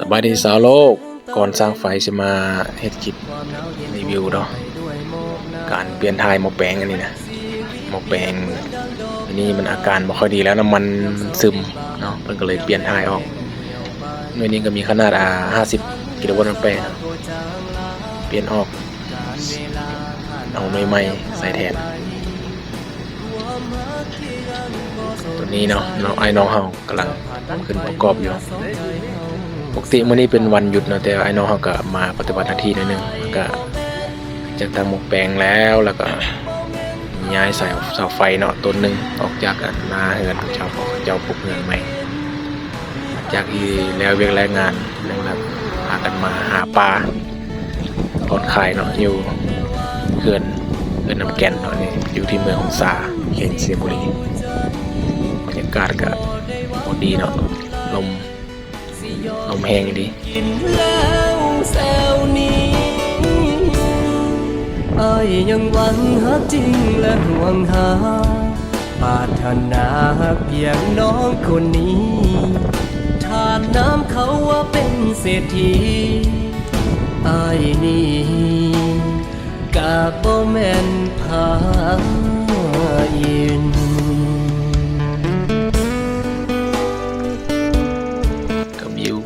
สบายดีสาวโลก ก่อนสร้างไฟจะมาเฮ็ดคลิปรีวิวเนาะการเปลี่ยนทายหมอแปลงอันนี้นะหมอแปลงอันนี้มันอาการบ่ค่อยดีแล้วน้ำมันซึมเนาะเพิ่นก็เลยเปลี่ยนทายออกหน่วยนี้ก็มีขนาดอ่า50 กิโลวัตต์แอมแปร์เปลี่ยนออกเอาหน่วยใหม่ใส่แทน ตัวนี้เนาะน้องไอ้น้องเฮากำลังขึ้นประกอบอยู่ปกติมื้อนี้เป็นวันหยุดเนาะแต่ไอ้น้องเขาก็มาปฏิบัติหน้าที่หนิดนึงก็จากทางหมกแปลงแล้วแล้วก็ย้ายสายเสาไฟเนาะต้นหนึ่งออกจากนหน้าเฮือนเจ้าของเจ้าปลูกเฮือนใหม่ จากที่แล้วเวียกแรงงานแล้วก็พากันมาหาปลาปลอดขายเนาะอยู่เฮือนเฮือนน้ำแก่นเนาะนี่อยู่ที่เมืองของสาเขตเสียบุรี กาศก็พอดีเนาะลมลมแห้งดีกินแล้วแซวนี้อายยังหวังหักจริงและห่วงหาปาถนาเพียงน้องคนนี้ทานน้ำเขาว่าเป็นเศรษฐีอายนี่กาบ่แม่นพาอิน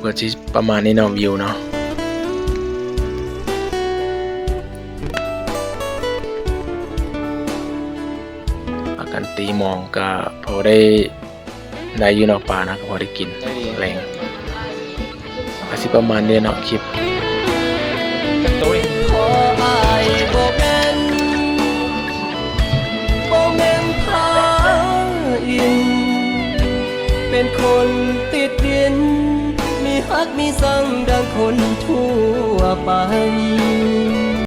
ก็วิวก็จะประมาณนี้เนาะวิวเนาะอากันตีมองก็พอได้ได้ยูเนออกป่านะก็พอได้กินแรงอาสิประมาณนี้เนาะคลิปเป็นคนติดดิน พักมีสังดังคนทั่วไป